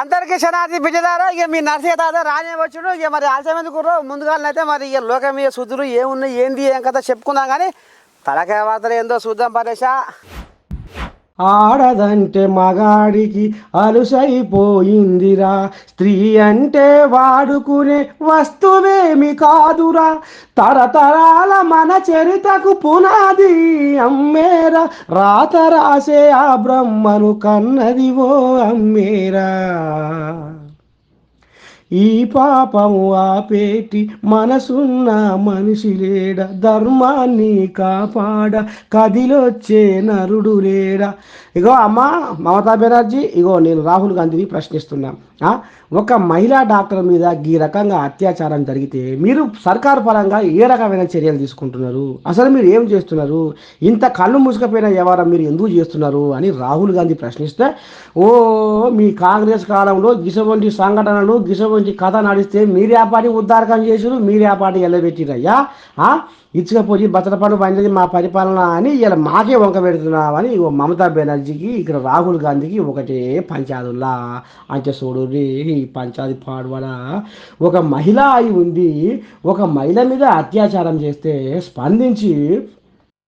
అందరికి శనార్థి బిడ్డదారా ఇక మీ నర్సయ్య తాత రానే వచ్చుడు ఇక మరి ఆలస్యం ఎందుకు ముందుగాలనైతే మరి ఇక లోకం మీద శుద్ధులు ఏమున్నాయి ఏంది ఏం కదా చెప్పుకుందాం కానీ తలకాయ వార్తలు ఏందో చూద్దాం పరేషా. ఆడదంటే మగాడికి అలుసైపోయిందిరా. స్త్రీ అంటే వాడుకునే వస్తువేమి కాదురా. తరతరాల మన చరితకు పునాది అమ్మేరా. రాత రాసే ఆ బ్రహ్మను కన్నది ఓ అమ్మేరా. ఈ పాపము ఆపేటి మనసున్న మనిషి లేడ ధర్మాన్ని కాపాడ కదిలొచ్చే నరుడు లేడా. ఇగో అమ్మా మమతా బెనర్జీ ఇగో నేను రాహుల్ గాంధీని ప్రశ్నిస్తున్నా. ఒక మహిళా డాక్టర్ మీద ఈ రకంగా అత్యాచారం జరిగితే మీరు సర్కారు పరంగా ఏ రకమైన చర్యలు తీసుకుంటున్నారు? అసలు మీరు ఏం చేస్తున్నారు? ఇంత కళ్ళు మూసుకపోయిన వ్యవహారం మీరు ఎందుకు చేస్తున్నారు? అని రాహుల్ గాంధీ ప్రశ్నిస్తే ఓ మీ కాంగ్రెస్ కాలంలో గిసవంటి సంఘటనలు గిసవంటి కథ నడిస్తే మీరే ఆ పార్టీ ఉద్ధారకం చేసారు మీరే ఆ పార్టీ ఎల్లబెట్టిరయ్యా ఇచ్చకపోయి భద్రపడు పండింది మా పరిపాలన అని ఇలా మాకే వంక పెడుతున్నామని ఓ మమతా బెనర్జీకి ఇక్కడ రాహుల్ గాంధీకి ఒకటే పంచాదుల్లా. అంటే చూడు ఈ పంచాది పాడవడ. ఒక మహిళ అయి ఉంది ఒక మహిళ మీద అత్యాచారం చేస్తే స్పందించి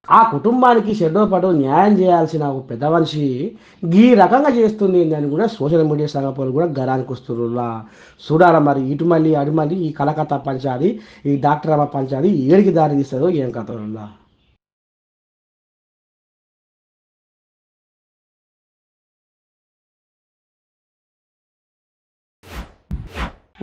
ఆ కుటుంబానికి షెడ్డో పడో న్యాయం చేయాల్సిన ఒక పెద్ద మనిషి ఈ రకంగా చేస్తుంది అని కూడా సోషల్ మీడియా సంఘపతులు కూడా గరానికి వస్తుర్రులా. చూడాల మరి ఇటు మళ్ళీ అటు మళ్ళీ ఈ కలకత్తా పంచాది ఈ డాక్టర్ అమ్మ పంచాది ఏడికి దారి తీస్తుందో ఏం కథ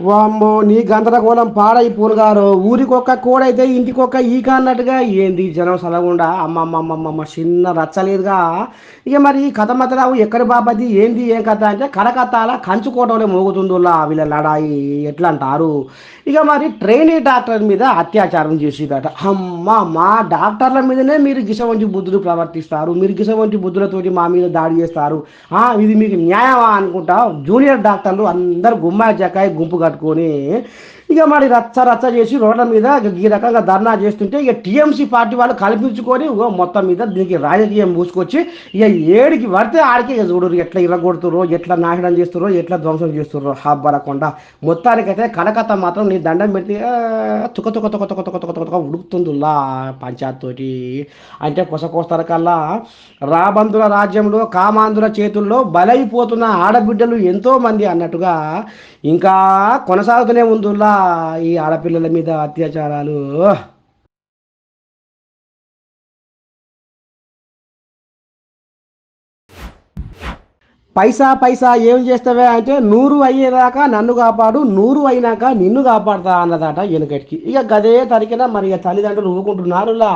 వామ్మో నీ గందరగోళం పాడై పూరుగారు. ఊరికొక్క కోడైతే ఇంటికొక్క ఈక అన్నట్టుగా ఏంది? జనం సలగుండా. అమ్మమ్మమ్మమ్మ చిన్న రచ్చలేదుగా. ఇక మరి ఈ కథ మతరావు ఎక్కడి బాబది ఏంది? ఏం కథ అంటే కరకత్తాల కంచుకోవడంలో మోగుతుందిలా వీళ్ళ లడాయి. ఎట్లా అంటారు ఇక మరి ట్రైనీ డాక్టర్ మీద అత్యాచారం చేసేదట అమ్మ మా డాక్టర్ల మీదనే మీరు గిసవంటి బుద్ధులు ప్రవర్తిస్తారు. మీరు గిసవంటి బుద్ధులతోటి మా మీద దాడి చేస్తారు. ఆ, ఇది మీకు న్యాయమా అనుకుంటా? జూనియర్ డాక్టర్లు అందరు గుమ్మాయి జకాయి గుంపుగా పట్టుకొని ఇక మరి రచ్చ రచ్చ చేసి రోడ్ల మీద ఈ రకంగా ధర్నా చేస్తుంటే ఇక టీఎంసీ పార్టీ వాళ్ళు కల్పించుకొని మొత్తం మీద దీనికి రాజకీయం పూసుకొచ్చి ఇక ఏడికి పడితే ఆడికి ఇక చూడరు ఎట్లా ఇరగొడుతురో ఎట్లా నాశనం చేస్తురో ఎట్లా ధ్వంసం చేస్తుర్రో. హబ్బరకుండా. మొత్తానికైతే కలకత్తా మాత్రం నీ దండం పెడితే తుక తుక తుక తుక తుక తుక తుక ఉడుకుతుందిలా పంచాయత్ తోటి అంటే కొసకోస్తర కల్లా రాబంధుల రాజ్యంలో కామాంధుల చేతుల్లో బలైపోతున్న ఆడబిడ్డలు ఎంతో మంది అన్నట్టుగా ఇంకా కొనసాగుతూనే ఉందిలా ఈ ఆడపిల్లల మీద అత్యాచారాలు. పైసా పైసా ఏం చేస్తావే అంటే నూరు అయ్యేదాకా నన్ను కాపాడు నూరు అయినాక నిన్ను కాపాడుతా అన్నదట వెనుకటికి. ఇక గదే తరికిన మరి ఇక తల్లిదండ్రులు ఊరుకుంటున్నారులా?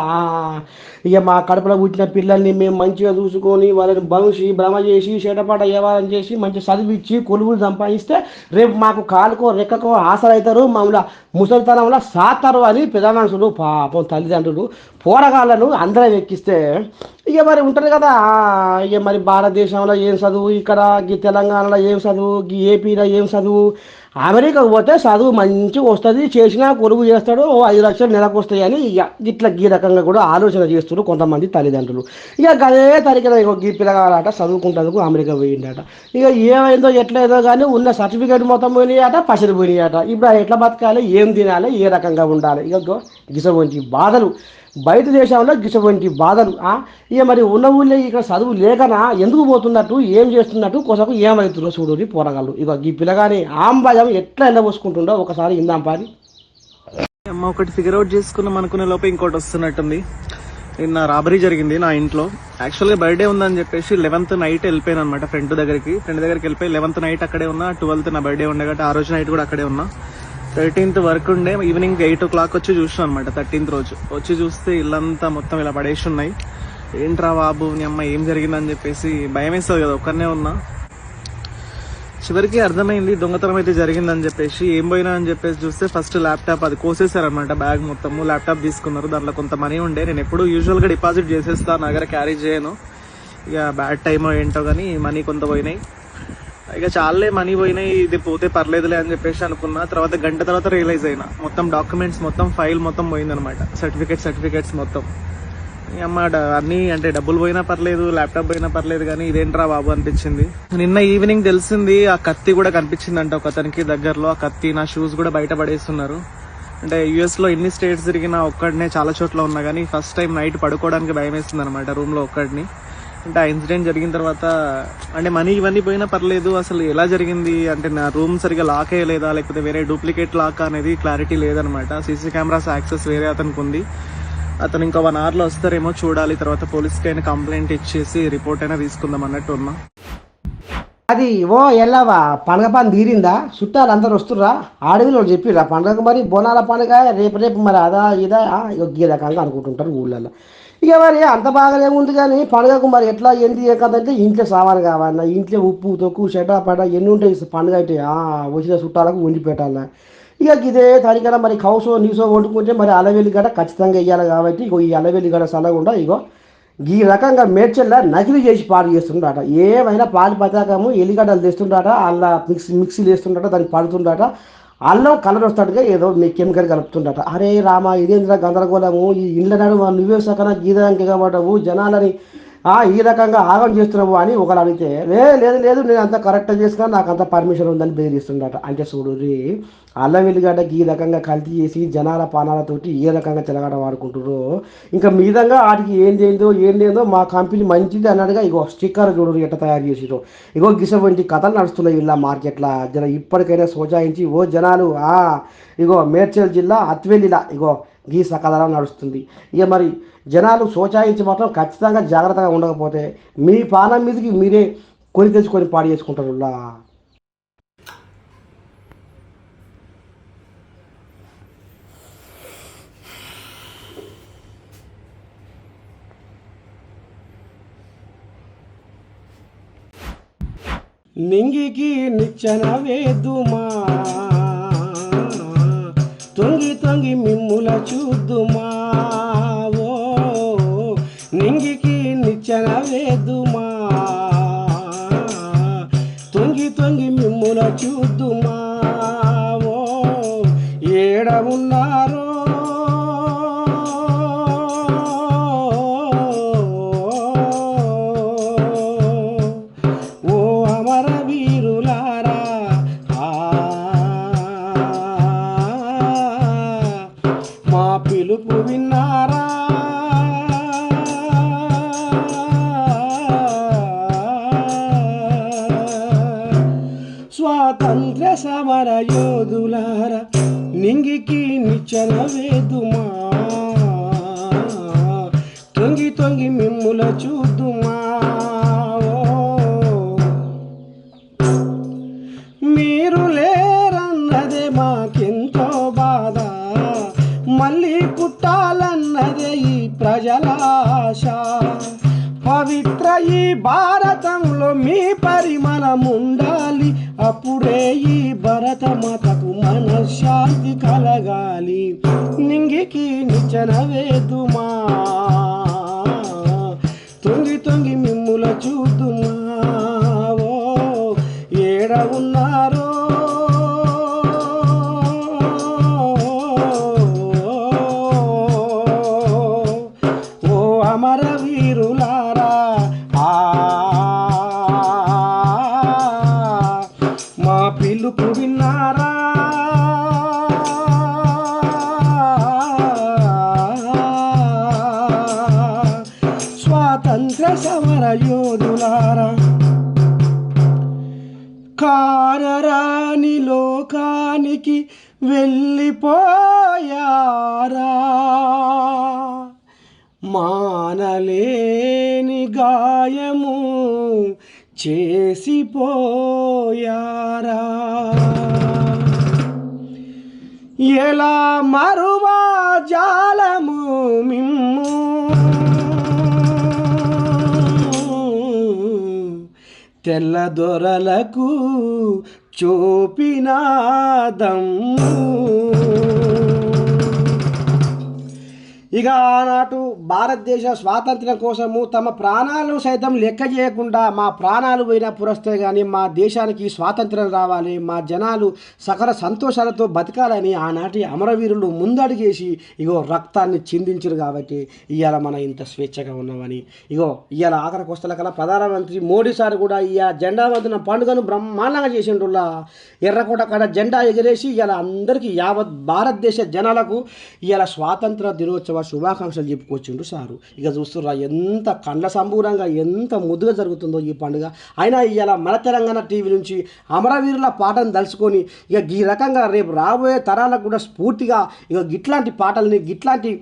ఇక మా కడుపులో పుట్టిన పిల్లల్ని మేము మంచిగా చూసుకొని వాళ్ళని బంచి భ్రమ చేసి చేటపాట వ్యవహారం చేసి మంచి చదివిచ్చి కొలువులు సంపాదిస్తే రేపు మాకు కాలుకో రెక్కకో ఆశలవుతారు మమ్మల్ని ముసలితనంలో సాతారు అని పెద్ద మనుషులు పాపం తల్లిదండ్రులు పోరగాళ్ళను అందరం ఎక్కిస్తే ఇక మరి ఉంటారు కదా ఇక మరి భారతదేశంలో ఏం చదువు ఇక్కడ ఈ తెలంగాణలో ఏం చదువు ఈ ఏపీలో ఏం చదువు అమెరికాకు పోతే చదువు మంచిగా వస్తుంది చేసినా కొలువు చేస్తాడు ఓ ఐదు లక్షలు నెలకు వస్తాయని ఇక ఇట్లా ఈ రకంగా కూడా ఆలోచన చేస్తున్నారు కొంతమంది తల్లిదండ్రులు. ఇక అదే తరిగిన ఇక ఈ పిల్లగాలట చదువుకుంటందుకు అమెరికా పోయిండట. ఇక ఏమైందో ఎట్లయిదో కానీ ఉన్న సర్టిఫికేట్ మొత్తం పోయినాయట పసిరి పోయినాయట. ఇప్పుడు ఎట్లా బతకాలి ఏం తినాలి ఏ రకంగా ఉండాలి? ఇక గిసవంటి బాధలు. బయట దేశంలో గిసవంటి బాధలు. ఇక మరి ఉన్న ఊళ్ళో ఇక్కడ చదువు లేకనా? ఎందుకు పోతున్నట్టు? ఏం చేస్తున్నట్టు? కొసకు ఏమవుతుందో చూడు పోరగాళ్ళు. ఇక ఈ పిల్లగాని ఆంబాయం ఎట్లా ఎండబోసుకుంటుండో ఒకసారి ఇందాం పారి. అమ్మ ఒకటి ఫిగర్ అవుట్ చేసుకున్నాం అనుకునే లోపే ఇంకోటి వస్తున్నట్టుంది. నిన్న రాబరీ జరిగింది నా ఇంట్లో. యాక్చువల్గా బర్త్డే ఉందని చెప్పేసి లెవెన్త్ నైట్ వెళ్ళిపోయాను అనమాట ఫ్రెండ్ దగ్గరికి. ఫ్రెండ్ దగ్గరికి వెళ్ళిపోయి లెవెన్త్ నైట్ అక్కడే ఉన్నా ట్వెల్త్ నా బర్త్డే ఉండే కాబట్టి ఆ రోజు నైట్ కూడా అక్కడే ఉన్నా. థర్టీన్త్ వర్క్ ఉండే ఈవినింగ్ ఎయిట్ ఓ క్లాక్ వచ్చి చూసాను అనమాట థర్టీన్త్ రోజు. వచ్చి చూస్తే ఇల్లంతా మొత్తం ఇలా పడేసి ఉన్నాయి. ఏంట్రా బాబు నీ అమ్మ ఏం జరిగిందని చెప్పేసి భయం వేస్తుంది కదా ఒక్కనే ఉన్నా. చివరికి అర్థమైంది దొంగతనం అయితే జరిగిందని చెప్పేసి ఏం పోయినా అని చెప్పేసి చూస్తే ఫస్ట్ ల్యాప్టాప్ అది కోసేసారనమాట బ్యాగ్ మొత్తము ల్యాప్టాప్ తీసుకున్నారు. దాంట్లో కొంత మనీ ఉండే. నేను ఎప్పుడు యూజువల్గా డిపాజిట్ చేసేస్తాను నా దగ్గర క్యారీ చేయను. ఇక బ్యాడ్ టైమో ఏంటో కానీ మనీ కొంత పోయినాయి. ఇక చాలే మనీ పోయినాయి ఇది పోతే పర్లేదులే అని చెప్పేసి అనుకున్నా. తర్వాత గంట తర్వాత రియలైజ్ అయినా. మొత్తం డాక్యుమెంట్స్ మొత్తం ఫైల్ మొత్తం పోయిందనమాట సర్టిఫికేట్ సర్టిఫికేట్స్ మొత్తం. ఈ అమ్మ అన్నీ అంటే డబ్బులు పోయినా పర్లేదు ల్యాప్టాప్ పోయినా పర్లేదు కానీ ఇదేంట్రా బాబు అనిపించింది. నిన్న ఈవినింగ్ తెలిసింది ఆ కత్తి కూడా కనిపించిందంట ఒక అతనికి దగ్గరలో. ఆ కత్తి నా షూస్ కూడా బయట పడేస్తున్నారు. అంటే యుఎస్లో ఎన్ని స్టేట్స్ తిరిగినా ఒక్కడనే చాలా చోట్ల ఉన్నా కానీ ఫస్ట్ టైం నైట్ పడుకోవడానికి భయం వేస్తుంది అనమాట రూమ్లో ఒక్కడిని. అంటే ఆ ఇన్సిడెంట్ జరిగిన తర్వాత అంటే మనీ ఇవన్నీ పోయినా పర్లేదు అసలు ఎలా జరిగింది? అంటే నా రూమ్ సరిగా లాక్ అయ్యలేదా? లేకపోతే వేరే డూప్లికేట్ లాక్ అనేది క్లారిటీ లేదనమాట. సీసీ కెమెరాస్ యాక్సెస్ వేరే అతనికి ఉంది. అతను ఇంకా వన్ అవర్లో వస్తారేమో చూడాలి. తర్వాత పోలీస్కి అయినా కంప్లైంట్ ఇచ్చేసి రిపోర్ట్ అయినా తీసుకుందాం అన్నట్టు ఉన్నా. అది ఓ ఎల్లవా పండగ పని తీరిందా? చుట్టాలు అందరు వస్తుర్రా? అడవిలో చెప్పిర్రా పండగకు మరి బోనాల పండుగ రేపు రేపు మరి అదా ఇదా యోగ్య రకంగా అనుకుంటుంటారు ఊళ్ళల్లో. ఇక మరి అంత బాగానే ఉంది కానీ పండుగకు మరి ఎట్లా ఏంది కదంటే ఇంట్లో సామాన్ కావాలన్న ఇంట్లో ఉప్పు తొక్కు చెడ్డ పడ ఎన్ని ఉంటాయి పండుగ అయితే వచ్చిన చుట్టాలకు వండి పెట్టాలన్నా. ఇక ఇదే తనికన మరి కౌసో నీసో వండుకుంటే మరి అలవెల్లి గడ ఖచ్చితంగా ఇవ్వాలి కాబట్టి ఇగో ఈ అలవెల్లి గడ సలగుండా ఇగో ఈ రకంగా మేడ్చల్లా నకిలీ చేసి పాడు చేస్తుండట. ఏమైనా పాలు పతాకము ఎల్లిగడ్డలు తెస్తుండట అలా మిక్సీ మిక్సీలు వేస్తుండట దానికి పడుతుండట. అల్లం కలర్ వస్తాడుగా ఏదో మీ కెమికల్ కలుపుతుండట. అరే రామ ఇదేంద్ర గందరగోళము? ఈ ఇళ్ళ నడుమ నువ్వే సకన గీదానికి జనాలని ఈ రకంగా ఆగం చేస్తున్నావు అని ఒకరు అడిగితే లే లేదు లేదు నేను అంత కరెక్ట్ చేసుకున్నా నాకు అంత పర్మిషన్ ఉందని బెదిరిస్తుండట. అంటే చూడు రీ అల్లం వెల్లిగడ్డ ఈ రకంగా కల్తీ చేసి జనాల పానాలతోటి ఏ రకంగా తెలగడ వాడుకుంటారో ఇంకా మీదంగా వాటికి ఏం చేయిందో ఏం లేదో మా కంపెనీ మంచిది అన్నట్టుగా ఇగో స్టిక్కర్ చూడరు ఎట్ట తయారు చేసిరో ఇగో గిస వంటి కథలు నడుస్తున్నాయి ఇలా మార్కెట్లో. జన ఇప్పటికైనా సోచాయించి ఓ జనాలు ఆ ఇగో మేడ్చల్ జిల్లా అత్వెల్లిలా ఇగో గీ సకదనం నడుస్తుంది. ఇక మరి జనాలు సోచాయించి మాత్రం ఖచ్చితంగా జాగ్రత్తగా ఉండకపోతే మీ పానం మీదకి మీరే కొని తెచ్చుకొని పాడు చేసుకుంటారు నింగికి నిచ్చన వేదుమా తొంగి తొంగి మిమ్ముల చూద్దుమా? ఓ నింగికి నిచ్చన వేదుమా తొంగి తొంగి మిమ్ముల చూద్దుమా? ఓ ఏడ ఉన్నారో మాతకు మనశ్శాంతి కలగాలి. నింగికి నిచ్చన వేదుమా? తొంగి తొంగి మిమ్ముల చూద్దుమా ఓ ఏడ ఉన్నారో లోకానికి వెళ్ళిపోయారా? మానలేని గాయము చేసిపోయారా? ఎలా మరువా జాలము మిమ్ము? తెల్లదొరలకు చూపినాదమ్ము. ఇక ఆనాటు భారతదేశ స్వాతంత్ర్యం కోసము తమ ప్రాణాలను సైతం లెక్క చేయకుండా మా ప్రాణాలు పోయినా పురస్తే కానీ మా దేశానికి స్వాతంత్ర్యం రావాలి మా జనాలు సకల సంతోషాలతో బతకాలని ఆనాటి అమరవీరులు ముందడిగేసి ఇగో రక్తాన్ని చిందించరు కాబట్టి ఇవాళ మనం ఇంత స్వేచ్ఛగా ఉన్నామని ఇగో ఇవాళ ఆఖరికి వస్తున్న కల్లా ప్రధానమంత్రి మోడీ సార్ కూడా ఇవాళ జెండా వందన పండుగను బ్రహ్మాండంగా చేసిండుల్లా. ఎర్రకోట కాడ జెండా ఎగిరేసి ఇవాళ అందరికీ యావత్ భారతదేశ జనాలకు ఇవాళ స్వాతంత్ర దినోత్సవ శుభాకాంక్షలు చెప్పుకోవచ్చు. చెప్పుకొచ్చిండు సారు. ఇక చూస్తుర్రా ఎంత కండ్ల సంపూర్ణంగా ఎంత ముద్దుగా జరుగుతుందో ఈ పండుగ. అయినా ఇలా మన తెలంగాణ టీవీ నుంచి అమరవీరుల పాటను తలుచుకొని ఇక ఈ రకంగా రేపు రాబోయే తరాలకు కూడా స్ఫూర్తిగా ఇక గిట్లాంటి పాటలని గిట్లాంటి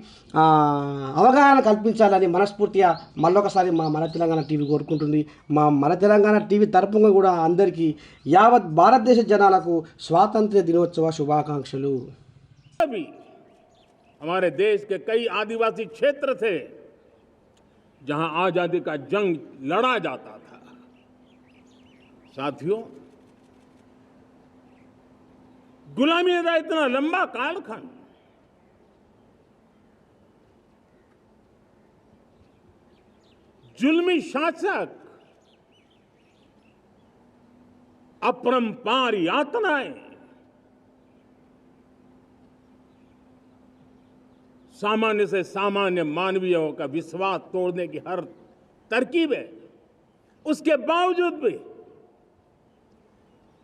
అవగాహన కల్పించాలని మనస్ఫూర్తిగా మళ్ళొకసారి మా మన తెలంగాణ టీవీ కోరుకుంటుంది. మా మన తెలంగాణ టీవీ తరపున కూడా అందరికీ యావత్ భారతదేశ జనాలకు స్వాతంత్ర్య దినోత్సవ శుభాకాంక్షలు. हमारे देश के कई आदिवासी क्षेत्र थे, जहाँ आज़ादी का जंग लड़ा जाता था। साथियों, गुलामी का इतना लंबा कालखंड, जुल्मी शासक अपरंपार यातनाएँ सामान्य से सामान्य मानवीयों का विश्वास तोड़ने की हर तरकीब है। उसके बावजूद भी,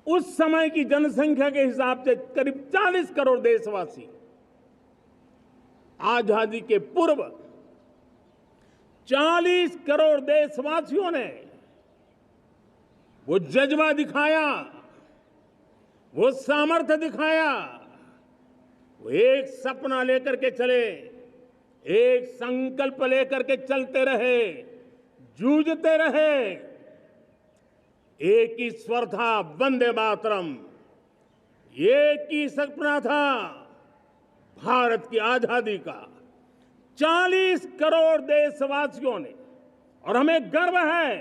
उस समय की जनसंख्या के हिसाब से करीब 40 करोड़ देशवासी आज़ादी के पूर्व 40 करोड़ देशवासियों ने वो जज्बा दिखाया, वो सामर्थ्य दिखाया, वो एक सपना लेकर के चले। एक संकल्प लेकर के चलते रहे, जूझते रहे। एक ही स्वर था वंदे मातरम, एक ही सपना था भारत की आज़ादी का। 40 करोड़ देशवासियों ने, और हमें गर्व है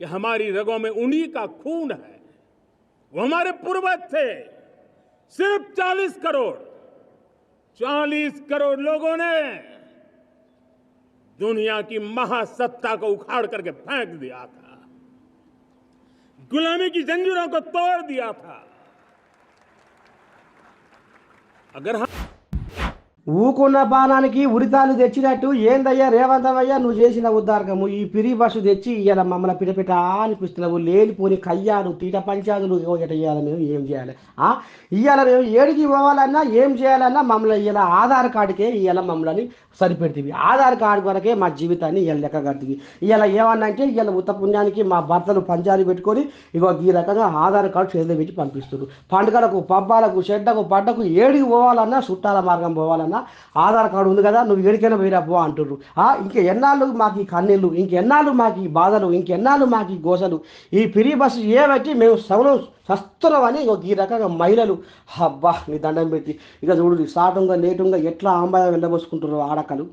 कि हमारी रगों में उन्हीं का खून है। वो हमारे पूर्वज थे, सिर्फ़ 40 करोड़। 40 करोड़ लोगों ने दुनिया की महासत्ता को उखाड़ करके फेंक दिया था। गुलामी की जंजीरों को तोड़ दिया था। अगर हम ఊకున్న బాణానికి ఉరితాలు తెచ్చినట్టు ఏందయ్యా రేవంతమయ్యా నువ్వు చేసిన ఉద్దారకము ఈ పిరి బస్సు తెచ్చి ఇవాళ మమ్మల్ని పిటపిట అనిపిస్తున్నావు లేనిపోని కయ్యాలు తీట పంచాదులు ఇగో ఎట మేము ఏం చేయాలి? ఇయ్యాల ఇవాళ మేము ఏడికి పోవాలన్నా ఏం చేయాలన్నా మమ్మల్ని ఇయ్యాల. ఆధార్ కార్డుకే ఇవాళ మమ్మల్ని సరిపెడుతుంది ఆధార్ కార్డు వరకే మా జీవితాన్ని ఇవాళ లెక్క కడుతుంది ఇవాళ ఏమన్నా అంటే ఇవాళ ఉత్త పుణ్యానికి మా భర్తలు పంచాలు పెట్టుకొని ఇగో ఈ రకంగా ఆధార్ కార్డు చేతిలో పెట్టి పంపిస్తున్నారు పండుగలకు పబ్బాలకు చెడ్డకు పడ్డకు ఏడికి పోవాలన్నా చుట్టాల మార్గం పోవాలన్నా ఆధార్ కార్డు ఉంది కదా నువ్వు ఎడికైనా పోయిరా అంటుర్రు. ఆ, ఇంక ఎన్నాళ్ళు మాకు ఈ కన్నీళ్ళు ఇంకెన్నాళ్ళు మాకు ఈ బాధలు ఇంకెన్నాళ్ళు మాకు ఈ గోసలు. ఈ పిరి బస్సు ఏబట్టి మేము సగలం సస్తున్నామని అని ఈ రకంగా మహిళలు అబ్బా నీ దండం పెట్టి. ఇక చూడు సాటంగా నేటంగా ఎట్లా ఆంబాయ వెళ్ళబోసుకుంటున్నారు ఆడకలు.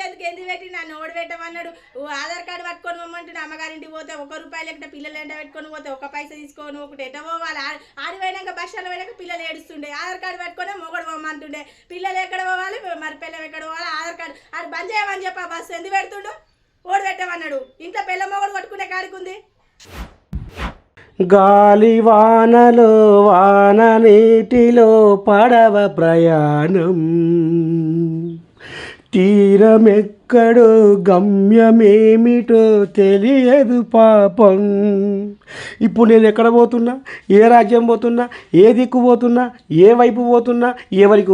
బస్సు ఎందుకు పెట్టి నన్ను ఓడి పెట్టమన్నాడు? ఓ ఆధార్ కార్డు పట్టుకొని పోమంటే అమ్మగారింటికి పోతే ఒక రూపాయలు ఎక్కడ పిల్లలు ఎండ పెట్టుకొని పోతే ఒక పైస తీసుకొని ఒకటి ఎట పోవాలి. ఆ- ఆడి పోయినాక పోయినాక పిల్లలు ఏడుస్తుండే. ఆధార్ కార్డు పెట్టుకొని మొగడు పోమంటుండే. పిల్లలు ఎక్కడ పోవాలి? మరి పిల్లలు ఎక్కడ పోవాలి? ఆధార్ కార్డు. ఆడు బంద్ చేయమని చెప్పి ఆ బస్సు ఎందుకు పెడుతుండు? ఓడి పెట్టమన్నాడు? ఇంట్లో పిల్ల మొగడు కొట్టుకునే కాడికి ఉంది? గాలి వానలో వాన నీటిలో పడవ ప్రయాణం. తీరమెక్కడో గమ్యమేమిటో తెలియదు పాపం. ఇప్పుడు నేను ఎక్కడ పోతున్నా? ఏ రాజ్యం పోతున్నా? ఏ దిక్కు పోతున్నా? ఏ వైపు పోతున్నా? ఎవరికి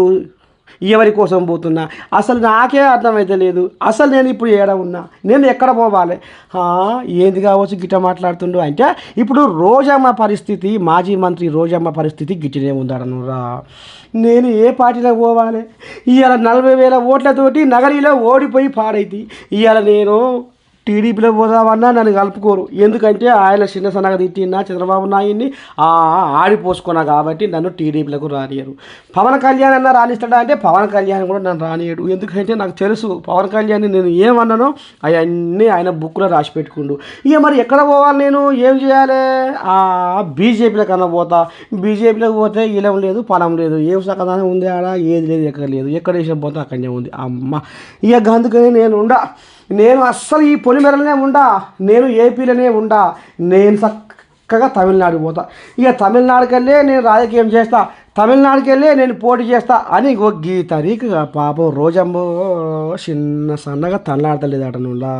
ఎవరి కోసం పోతున్నా? అసలు నాకే అర్థమైతే లేదు. అసలు నేను ఇప్పుడు ఏడ ఉన్నా? నేను ఎక్కడ పోవాలి? ఏంది కావచ్చు గిట్ట మాట్లాడుతుండు అంటే ఇప్పుడు రోజమ్మ పరిస్థితి మాజీ మంత్రి రోజమ్మ పరిస్థితి గిట్టనే ఉందడనురా నేను ఏ పార్టీలో పోవాలి? ఇవాళ నలభై వేల ఓట్లతోటి నగరిలో ఓడిపోయి పాడైతే. ఇవాళ నేను టీడీపీలో పోదామన్నా నన్ను కలుపుకోరు. ఎందుకంటే ఆయన చిన్న సన్నగా తిట్టినా చంద్రబాబు నాయుడిని ఆడిపోసుకున్నా కాబట్టి నన్ను టీడీపీలకు రానియరు. పవన్ కళ్యాణ్ అన్న రాణిస్తాడా అంటే పవన్ కళ్యాణ్ కూడా నన్ను రానియడు. ఎందుకంటే నాకు తెలుసు పవన్ కళ్యాణ్ నేను ఏమన్నానో అవన్నీ ఆయన బుక్లో రాసి పెట్టుకుండు. ఇక మరి ఎక్కడ పోవాలి నేను? ఏం చేయాలి? ఆ బీజేపీలో కన్నా పోతా. బీజేపీలోకి పోతే ఇలం లేదు పలం లేదు. ఏం సకదానం ఉంది ఆడ? ఏది లేదు ఎక్కడ లేదు. ఎక్కడ వేసిన పోతే అక్కడనే ఉంది. అమ్మ. ఇక అందుకని నేను ఉండా. నేను అస్సలు ఈ పొలిమేరలోనే ఉండా నేను ఏపీలోనే ఉండా నేను చక్కగా తమిళనాడు పోతా. ఇక తమిళనాడుకెళ్ళే నేను రాజకీయం చేస్తా తమిళనాడుకెళ్ళే నేను పోటీ చేస్తా అని ఇంకో గీ తరీకుగా పాపం రోజమ్మో చిన్న సన్నగా తనలాడతలేదు అటనులా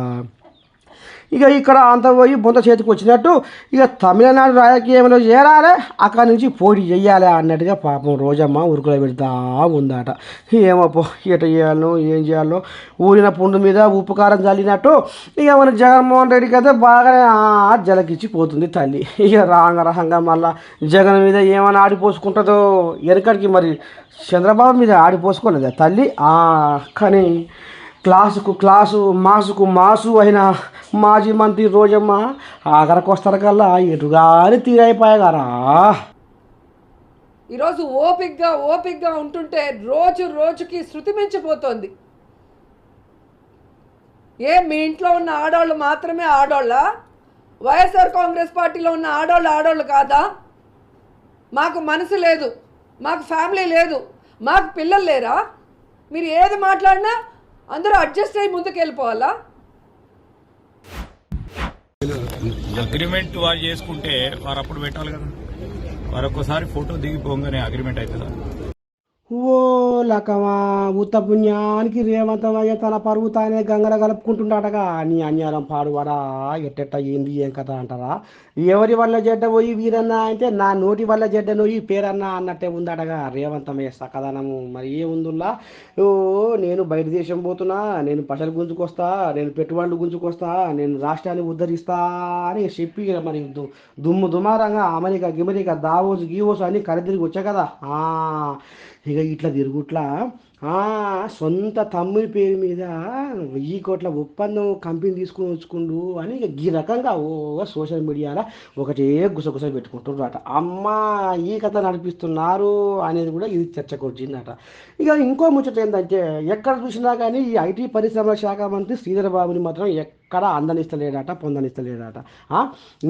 ఇక ఇక్కడ అంత పోయి బొంత చేతికి వచ్చినట్టు ఇక తమిళనాడు రాజకీయంలో చేరాలి అక్కడి నుంచి పోటీ చేయాలి అన్నట్టుగా పాపం రోజమ్మ ఉరుకులో పెడతా ఉందట. ఏమో ఎట చేయాలో ఏం చేయాలో. ఊరిన పుండు మీద ఉప్పు కారం చల్లినట్టు ఇక మన జగన్మోహన్ రెడ్డికి అయితే బాగానే జలకిచ్చి పోతుంది తల్లి. ఇక రాంగ రహంగా మళ్ళా జగన్ మీద ఏమైనా ఆడిపోసుకుంటుందో వెనకడికి మరి చంద్రబాబు మీద ఆడిపోసుకోలేదా తల్లి? కానీ క్లాసుకు క్లాసు మాసుకు మాసు అయిన మాజీ మంత్రి రోజమ్మ ఆఖరికి కల్లా ఎటుగాని తీరైపోయాగారా? ఈరోజు ఓపిక్గా ఓపిక్గా ఉంటుంటే రోజు రోజుకి శృతి మించిపోతోంది. ఏ మీ ఇంట్లో ఉన్న ఆడవాళ్ళు మాత్రమే ఆడోళ్ళ? వైఎస్ఆర్ కాంగ్రెస్ పార్టీలో ఉన్న ఆడవాళ్ళు ఆడోళ్ళు కాదా? మాకు మనసు లేదు మాకు ఫ్యామిలీ లేదు మాకు పిల్లలు లేరా? మీరు ఏది మాట్లాడినా అందరూ అడ్జస్ట్ అయ్యి ముందుకు వెళ్ళిపోవాలా అగ్రిమెంట్ వారు చేసుకుంటే వారు అప్పుడు పెట్టాలి కదా. వారు ఒక్కసారి ఫోటో దిగిపోగానే అగ్రిమెంట్ అవుతుందా? ఓ లకమా ఉత్త పుణ్యానికి రేవంతమయ్య తన పరువు తానే గంగల కలుపుకుంటుంటాటగా నీ అన్యారం పాడువాడా? ఎట్టెట్ట ఏంది ఏం కథ అంటారా? ఎవరి వల్ల జడ్డ పోయి వీరన్నా అంటే నా నోటి వల్ల జడ్డ నోయి పేరన్నా అన్నట్టే ఉందటగా రేవంతమయ్య సకదనము. మరి ఏముందుల్లా? ఓ నేను బయట దేశం పోతున్నా నేను పసలు గుంజుకొస్తా నేను పెట్టుబడులు గుంజుకొస్తా నేను రాష్ట్రాన్ని ఉద్ధరిస్తా అని చెప్పి మరి దు- దుమ్ము దుమారంగా అమెరికా గిమెరికా దావోస్ గీవోస్ అని కరెదిరిగి వచ్చా కదా. ఇక ఇట్లా తిరుగుట్లా ఆ, సొంత తమ్ముడి పేరు మీద వెయ్యి కోట్ల ఒప్పందం కంపెనీ తీసుకుని వచ్చుకుండు అని ఇక ఈ రకంగా ఓ సోషల్ మీడియాలో ఒకటే గుసగుస పెట్టుకుంటున్నారట. అమ్మ ఈ కథ నడిపిస్తున్నారు అనేది కూడా ఇది చర్చకు వచ్చిందట. ఇక ఇంకో ముచ్చట ఏంటంటే ఎక్కడ చూసినా కానీ ఈ ఐటీ పరిశ్రమల శాఖ మంత్రి శ్రీధర్ బాబుని మాత్రం ఎక్కడ అందనిస్తలేడట పొందనిస్తలేడట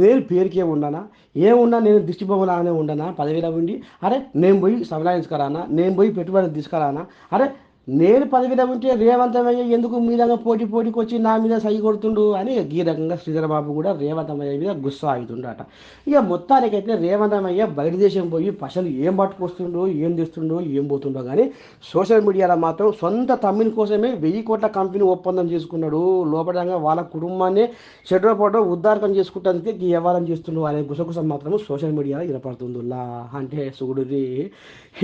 నేను పేరుకే ఉండనా? ఏమున్నా నేను దిష్టి బొమ్మలాగానే ఉండనా? పదవిలో ఉండి అరే నేను పోయి సబలాయించుకురానా నేను పోయి పెట్టుబడి తీసుకురానా? అరే నేను పదవిలో ఉంటే రేవంతమయ్య ఎందుకు మీదగా పోటీ పోటీకి వచ్చి నా మీద సై కొడుతుండు అని ఈ రకంగా శ్రీధరబాబు కూడా రేవంతమయ్య మీద గుస్సా అవుతుండట. ఇక మొత్తానికైతే రేవంతమయ్య బయట దేశం పోయి పసలు ఏం పట్టుకొస్తుండో ఏం తెస్తుండో ఏం పోతుండో కానీ సోషల్ మీడియాలో మాత్రం సొంత తమ్మిని కోసమే వెయ్యి కోట్ల కంపెనీ ఒప్పందం చేసుకున్నాడు. లోపడంగా వాళ్ళ కుటుంబాన్ని షెడ్రో పోటో ఉద్దారకం చేసుకుంటానికి ఈ వ్యవహారం చేస్తుండో అనే గుసగుసం మాత్రం సోషల్ మీడియాలో వినపడుతుందిలా. అంటే సుగుడిది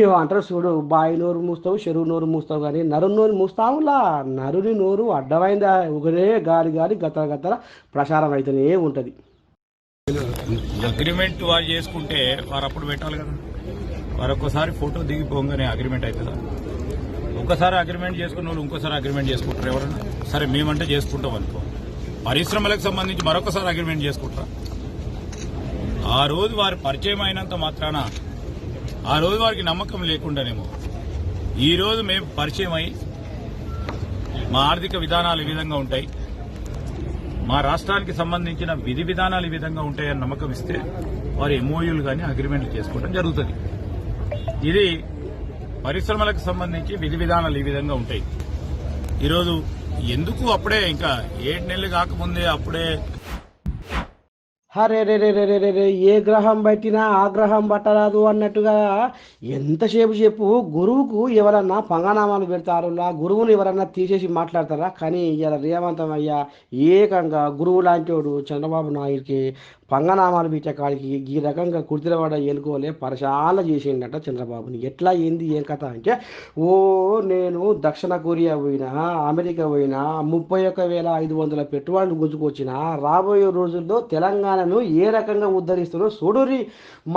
ఏమంటారు చూడు బాయి నోరు మూస్తావు చెరువు నోరు మూస్తావు కానీ నరు నోరు మూస్తాములా నరుని నోరు అడ్డమైందా. ఒకరే గాలి గాలి గతర గతర ప్రసారం అయితేనే ఉంటుంది. అగ్రిమెంట్ వారు చేసుకుంటే వారు అప్పుడు పెట్టాలి కదా. వారు ఒక్కసారి ఫోటో దిగిపోగానే అగ్రిమెంట్ అవుతుందా ఒక్కసారి అగ్రిమెంట్ చేసుకున్న వాళ్ళు ఇంకోసారి అగ్రిమెంట్ చేసుకుంటారు ఎవరన్నా? సరే మేమంటే చేసుకుంటాం అనుకో. పరిశ్రమలకు సంబంధించి మరొకసారి అగ్రిమెంట్ చేసుకుంటారా? ఆ రోజు వారి పరిచయం అయినంత మాత్రాన ఆ రోజు వారికి నమ్మకం లేకుండానేమో ఈరోజు మేము పరిచయం అయి మా ఆర్థిక విధానాలు ఈ విధంగా ఉంటాయి. మా రాష్ట్రానికి సంబంధించిన విధి విధానాలు ఈ విధంగా ఉంటాయని నమ్మకం ఇస్తే వారు ఎంఓయూలు కానీ అగ్రిమెంట్లు చేసుకోవడం జరుగుతుంది. ఇది పరిశ్రమలకు సంబంధించి విధి విధానాలు ఈ విధంగా ఉంటాయి. ఈరోజు ఎందుకు అప్పుడే ఇంకా ఏడు నెలలు కాకముందే అప్పుడే అరే రే రే రే రే రే ఏ గ్రహం పట్టినా ఆ గ్రహం పట్టరాదు అన్నట్టుగా ఎంతసేపు చెప్పు గురువుకు ఎవరన్నా పంగనామాలు పెడతారు నా గురువుని ఎవరన్నా తీసేసి మాట్లాడతారా? కానీ ఇలా రేవంతం అయ్యా ఏకంగా గురువు లాంటి వాడు చంద్రబాబు నాయుడికి పంగనామాలు పీచే కాడికి ఈ రకంగా కుర్తిలవాడ ఏలుకోలే పరశాల చేసిండట చంద్రబాబుని. ఎట్లా ఏంది ఏం కథ అంటే ఓ నేను దక్షిణ కొరియా పోయినా అమెరికా పోయినా ముప్పై ఒక్క వేల ఐదు వందల పెట్టుబడులు గుంజుకొచ్చిన రాబోయే రోజుల్లో తెలంగాణను ఏ రకంగా ఉద్ధరిస్తున్నారో చూడురి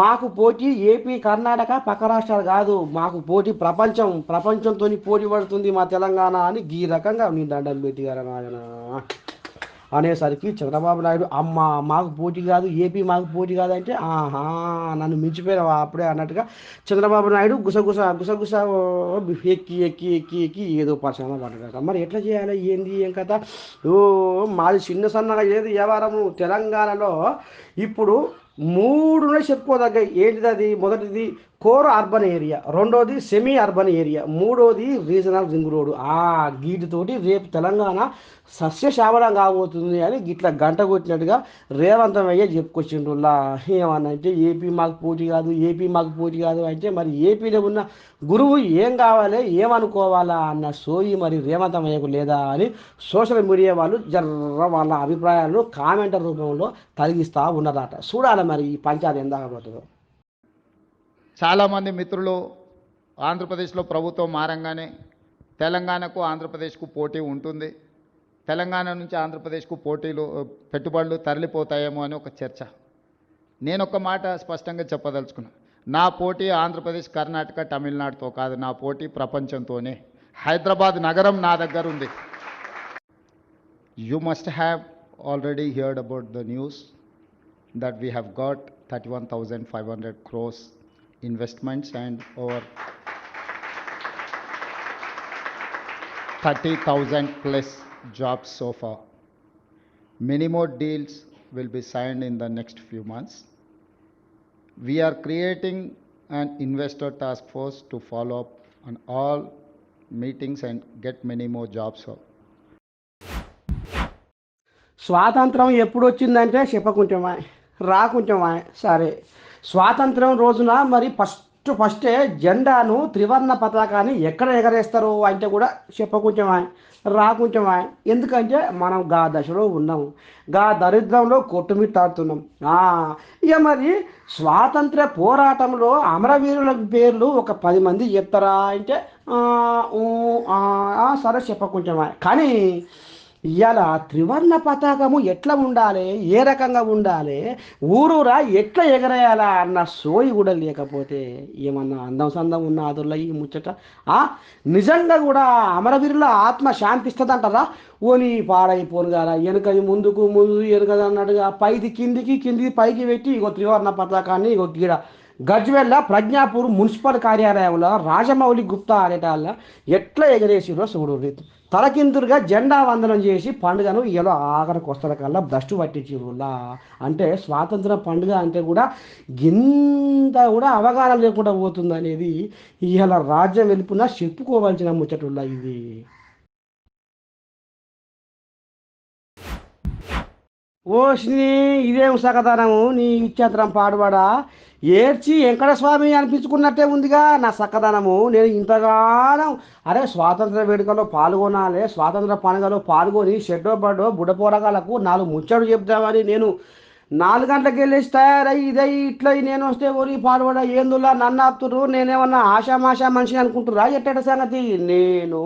మాకు పోటీ ఏపీ కర్ణాటక పక్క రాష్ట్రాలు కాదు. మాకు పోటీ ప్రపంచం ప్రపంచంతో పోటీ పడుతుంది మా తెలంగాణ అని ఈ రకంగా నీ దండం పెట్టి గారు నాయన? అనేసరికి చంద్రబాబు నాయుడు అమ్మ మాకు పోటీ కాదు ఏపీ మాకు పోటీ కాదు అంటే ఆహా నన్ను మించిపోయినావా అప్పుడే అన్నట్టుగా చంద్రబాబు నాయుడు గుసగుస గుసగుస ఎక్కి ఎక్కి ఎక్కి ఎక్కి ఏదో పరిశ్రమ పడ్డాడు మరి ఎట్లా చేయాలి? ఏంది? ఏం కథ? ఓ మాది చిన్న సన్నగా ఏది వ్యవహారము తెలంగాణలో. ఇప్పుడు మూడునే చెప్పుకోదగ్గ ఏంటిది అది మొదటిది కోర్ అర్బన్ ఏరియా రెండోది సెమీ అర్బన్ ఏరియా మూడోది రీజనల్ రింగ్ రోడ్డు ఆ గీటితోటి రేపు తెలంగాణ సస్యశ్యామలం కాబోతుంది అని గిట్ల గంట కొట్టినట్టుగా రేవంతం అయ్యే చెప్పుకొచ్చిండ్రులా ఏమన్నంటే ఏపీ మాకు పోటీ కాదు ఏపీ మాకు పోటీ కాదు అంటే మరి ఏపీలో ఉన్న గురువు ఏం కావాలి ఏమనుకోవాలా అన్న సోయి మరి రేవంతం అయ్యకు లేదా అని సోషల్ మీడియా వాళ్ళు జర్ర వాళ్ళ అభిప్రాయాలను కామెంటర్ రూపంలో కలిగిస్తూ ఉన్నారట చూడాలి మరి ఈ పంచాయతీ ఎందాకపోతుందో చాలామంది మిత్రులు ఆంధ్రప్రదేశ్లో ప్రభుత్వం మారంగానే తెలంగాణకు ఆంధ్రప్రదేశ్కు పోటీ ఉంటుంది. తెలంగాణ నుంచి ఆంధ్రప్రదేశ్కు పోటీలు పెట్టుబడులు తరలిపోతాయేమో అని ఒక చర్చ. నేను ఒక మాట స్పష్టంగా చెప్పదలుచుకున్నా. నా పోటీ ఆంధ్రప్రదేశ్ కర్ణాటక తమిళనాడుతో కాదు నా పోటీ ప్రపంచంతోనే. హైదరాబాద్ నగరం నా దగ్గర ఉంది. You must have already heard about the news that we have got 31,500 crores investments and over 30,000 plus jobs so far. Many more deals will be signed in the next few months. We are creating an investor task force to follow up on all meetings and get many more jobs. స్వాతంత్రం ఎప్పుడు వచ్చిందంటే చెప్పకుంటామా రాకుంటామా సరే స్వాతంత్రం రోజున మరి first ఫస్టే జెండాను త్రివర్ణ పతాకాన్ని ఎక్కడ ఎగరేస్తారు అంటే కూడా చెప్పకుంటామా రాకుంటామా ఎందుకంటే మనం గా దశలో ఉన్నాము గా దరిద్రంలో కొట్టుమిట్టాడుతున్నాం. ఇక మరి స్వాతంత్ర పోరాటంలో అమరవీరుల పేర్లు ఒక పది మంది చెప్తారా అంటే సరే చెప్పకుంటామా కానీ ఇలా త్రివర్ణ పతాకము ఎట్లా ఉండాలి? ఏ రకంగా ఉండాలి? ఊరూరా ఎట్లా ఎగరేయాలా అన్న సోయి కూడా లేకపోతే ఏమన్నా అందం సందం ఉన్న ఆదుర్ల ఈ ముచ్చట? నిజంగా కూడా అమరవీరుల ఆత్మ శాంతిస్తుందంటారా ఓని పాడైపోను కదా వెనుకది ముందుకు ముందు వెనుకది అన్నట్టుగా పైది కిందికి కిందికి పైకి పెట్టి ఇగో త్రివర్ణ పతాకాన్ని ఇగో గీడ. గజ్వెల్ల ప్రజ్ఞాపూర్ మున్సిపల్ కార్యాలయంలో రాజమౌళి గుప్తా అనేటాళ్ళ ఎట్లా ఎగరేసిరో చూడు తలకిందులుగా జెండా వందనం చేసి పండుగను ఇలా ఆఖరికి వస్తున్న కల్లా భ్రష్టు పట్టించిరులా అంటే స్వాతంత్ర పండుగ అంటే కూడా ఇంత కూడా అవగాహన లేకుండా పోతుంది అనేది ఇలా రాజ్యం వెళ్ళిపోయినా చెప్పుకోవాల్సిన ముచ్చటుల్లా ఇది. ఓ శ్రీ ఇదేం సకదనము నీ ఇచ్చేతరం పాడుబడా? ఏడ్చి వెంకటస్వామి అనిపించుకున్నట్టే ఉందిగా నా సక్కదనము నేను ఇంతగానం అరే స్వాతంత్ర వేడుకలో పాల్గొనాలి స్వాతంత్ర పండుగలో పాల్గొని షెడ్డో బడ్డో బుడపోరగాలకు నాలుగు ముచ్చడు చెప్తామని నేను నాలుగు గంటలకు వెళ్ళేసి తయారయ్యి ఇదై ఇట్లా నేను వస్తే ఓరి పాడుబడ ఏందులా నన్ను ఆపుతురు నేనేమన్నా ఆశామాషా మనిషి అనుకుంటురా ఎట్టేట సంగతి? నేను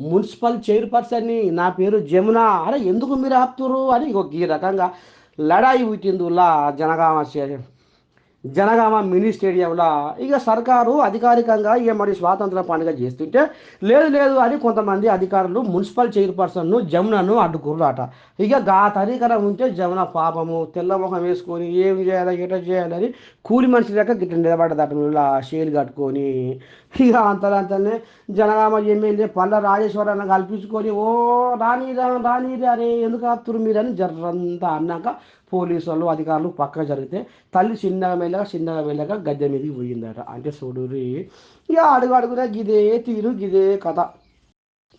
మున్సిపల్ చైర్పర్సన్ని నా పేరు జమున. అరే ఎందుకు మీరు ఆపుతురు అని ఈ రకంగా లడాయి పుట్టిందులా జనగామ జనగామ మినీ స్టేడియంలో. ఇక సర్కారు అధికారికంగా ఇక మరి స్వాతంత్ర పండుగ చేస్తుంటే లేదు లేదు అని కొంతమంది అధికారులు మున్సిపల్ చైర్పర్సన్ను జమునను అడ్డుకుర్రాట. ఇక గా తరీకరం ఉంటే జమున పాపము తెల్ల ముఖం వేసుకొని ఏం చేయాలి ఎట చేయాలని కూలి మనిషి లెక్క గిట్ట నిలబడ్డదట షేలు కట్టుకొని. ఇక అంతలంతనే జనగామ ఎమ్మెల్యే పల్ల రాజేశ్వరన్న కల్పించుకొని ఓ రానీరా రానీరా అరే ఎందుకు ఆపుతురు మీరని జర్రంతా అన్నాక పోలీసు వాళ్ళు అధికారులు పక్క జరిగితే తల్లి చిన్నగా మెల్లగా చిన్నగా మెల్లగా గద్దె మీదకి పోయిందట. అంటే చూడురి ఇక అడుగు అడుగున గిదే తీరు గిదే కథ.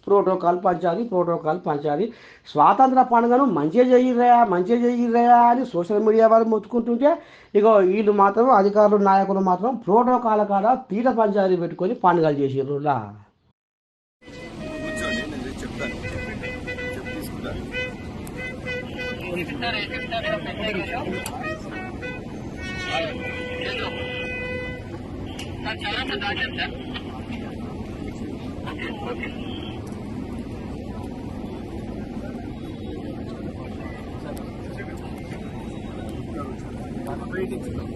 ప్రోటోకాల్ పంచాలి ప్రోటోకాల్ పంచాలి స్వాతంత్ర పండుగను మంచిగా చేయిరా మంచిగా చేయిరా అని సోషల్ మీడియా వారు మొత్తుకుంటుంటే ఇక వీళ్ళు మాత్రం అధికారులు నాయకులు మాత్రం ప్రోటోకాల్ కాడ పీఠ పంచాయతీ పెట్టుకొని పండుగలు చేసిర్రు చాలా ఓకే ప్రయత్నిస్తున్నాం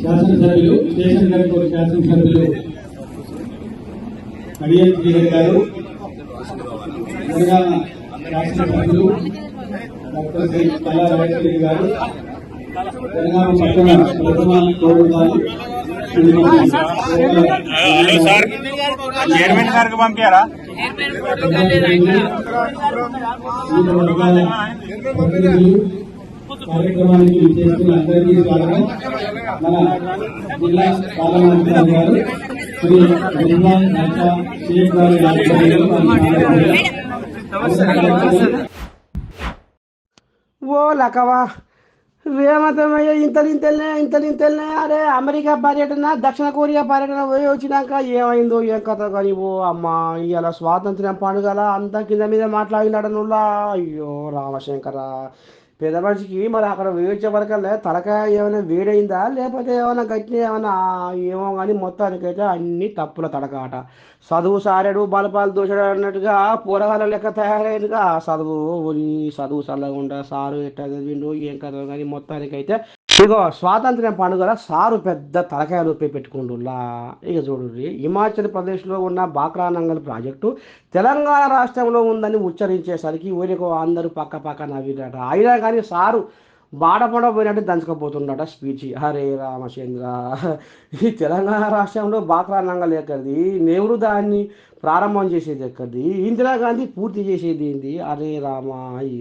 శాసనసభ్యులు స్టేషన్ గారు శాసనసభ్యులు అడియన్ కిరణ్ గారు శాసనసభ్యులు డాక్టర్ కళా రాజశేఖర్ గారు తెలంగాణ పట్టణ ప్రథమ పౌరులు గారు చైర్మన్ గారికి పంపారా కార్యక్రమానికి చేస్తున్న అందరికీ స్వాగతం మన జిల్లా పార్లమెంట్ గారు శ్రీ రిజ్వాన్ నచ్చా షేక్ గారి ఆధ్వర్యంలో మన కార్యక్రమం ఓ లకవా వేమతమయ్య ఇంతలు ఇంతలనే ఇంతలు ఇంతలనే అరే అమెరికా పర్యటన దక్షిణ కొరియా పర్యటన పోయి వచ్చినాక ఏమైందో ఏం కథ కానీ ఓ అమ్మ ఇవాళ స్వాతంత్ర్యం పండుగల అంతా కింద మీద మాట్లాడినాడనులా అయ్యో రామశంకర పెద్ద మనిషికి మరి అక్కడ వేయించే వరకల్లా తలకాయ ఏమైనా వేడైందా? లేకపోతే ఏమైనా గట్టి ఏమైనా ఏమో కానీ మొత్తానికైతే అన్ని తప్పుల తడకాట. చదువు సారాడు బలపాలు దోశాడు అన్నట్టుగా పూరగాల లెక్క తయారైనగా చదువు ఓని చదువు ఉండ సారు ఎట్టా చదివిండు ఏం కథ కానీ మొత్తానికైతే ఇగో స్వాతంత్ర్యం పండుగల సారు పెద్ద తలకాయ రూపే పెట్టుకుంటులా ఇక చూడండి హిమాచల్ ప్రదేశ్లో ఉన్న బాక్రానంగల్ ప్రాజెక్టు తెలంగాణ రాష్ట్రంలో ఉందని ఉచ్చరించేసరికి ఊరికో అందరూ పక్క పక్క నవ్విరట అయినా కానీ సారు బాడపడ పోయినట్టు దంచకపోతుండట స్పీచ్. హరే రామచంద్ర ఈ తెలంగాణ రాష్ట్రంలో బాక్రానంగల్ ఎక్కడిది? నెహ్రూ దాన్ని ప్రారంభం చేసేది ఎక్కడిది? ఇందిరాగాంధీ పూర్తి చేసేది ఏంది? అరే రామ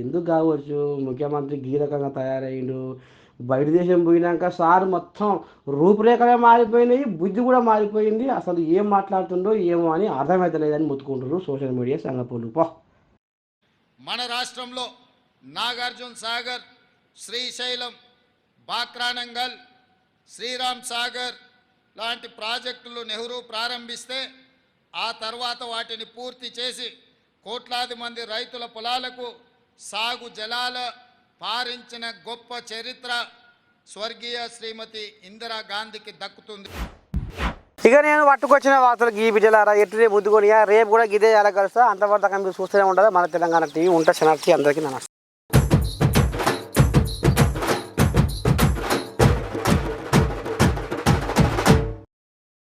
ఎందుకు కావచ్చు? ముఖ్యమంత్రి గీరకంగా తయారైండు. తయారయ్యిండు బయట దేశం పోయినాక సార్ మొత్తం రూపురేఖలే మారిపోయినాయి బుద్ధి కూడా మారిపోయింది. అసలు ఏం మాట్లాడుతుండో ఏమో అని అర్థమవుతలేదని ముత్తుకుంటారు సోషల్ మీడియా సంగపోలు పో. మన రాష్ట్రంలో నాగార్జున సాగర్ శ్రీశైలం బాక్రానంగల్ శ్రీరామ్ సాగర్ లాంటి ప్రాజెక్టులు నెహ్రూ ప్రారంభిస్తే ఆ తర్వాత వాటిని పూర్తి చేసి కోట్లాది మంది రైతుల పొలాలకు సాగు జలాల పారించిన గొప్ప చరిత్ర స్వర్గీయ శ్రీమతి ఇందిరా గాంధీకి దక్కుతుంది. ఇక నేను పట్టుకొచ్చిన వార్తలు గీ బిడ్డలారా ఎట్టు రేపు ముద్దుకొని రేపు కూడా గిదే ఎలా కలుస్తా అంతవరకు మీరు చూస్తూనే ఉండదు మన తెలంగాణ టీవీ ఉంటా శనార్థి అందరికీ నమస్తే